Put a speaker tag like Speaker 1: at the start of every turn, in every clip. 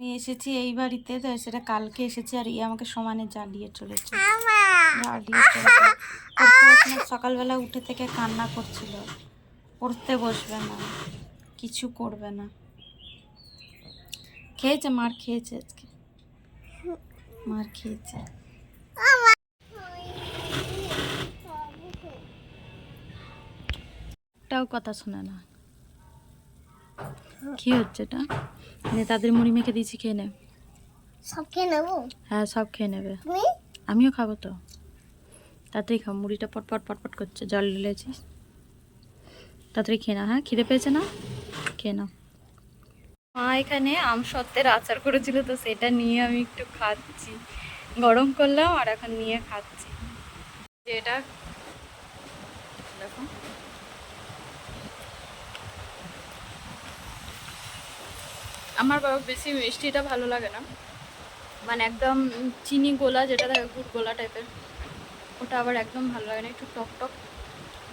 Speaker 1: আমি এসেছি এই বাড়িতে তো সেটা কালকে এসেছি আর ইয়ে আমাকে সমানে জ্বালিয়ে চলেছে। সকালবেলা উঠে থেকে কান্না করছিল। পড়তে বসবে না কিছু করবে না। খেয়েছে মার খেয়েছে আজকে। মার খেয়েছে। একটাও কথা শোনে না। কি হচ্ছে এটা? নে তাদের মুড়ি মেখে দিয়েছি খেয়ে নে।
Speaker 2: সব খেয়ে নেব?
Speaker 1: হ্যাঁ সব খেয়ে নেবে। আমিও খাব তো। তাড়াতাড়ি খাও মুড়িটা পটপট পটপট করছে জল ঢেলেছিস তাড়াতাড়ি খেয়ে না হ্যাঁ খিদে পেয়েছে না? খেয়ে নাও। মা এখানে আম সত্ত্বের আচার করেছিল তো সেটা নিয়ে আমি একটু খাচ্ছি। গরম করলাম আর এখন নিয়ে খাচ্ছি। যে এটা দেখো। আমার বাবা বেশি মিষ্টিটা ভালো লাগে না। মানে একদম চিনি গোলা যেটা থাকে, গুড় গোলা টাইপের ওটা আবার একদম ভালো লাগে না, একটু টক টক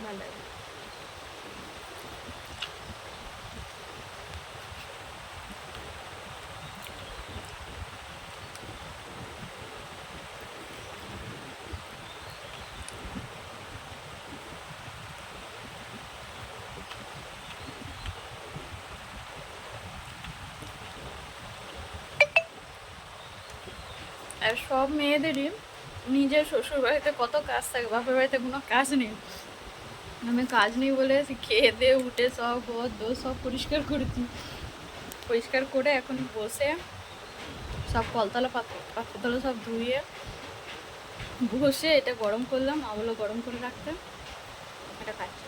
Speaker 1: ভালো লাগে। আর সব মেয়েদেরই নিজের শ্বশুর বাড়িতে কত কাজ থাকে, বাপের বাড়িতে কোনো কাজ নেই। আমি কাজ নেই বলে খেয়ে দিয়ে উঠে সব ঘর দো সব পরিষ্কার করেছি পরিষ্কার করে এখন বসে, সব কলতলা পাত্র পাত্রতলা সব ধুয়ে বসে এটা গরম করলাম আবলো গরম করে রাখতে। এটা খাচ্ছি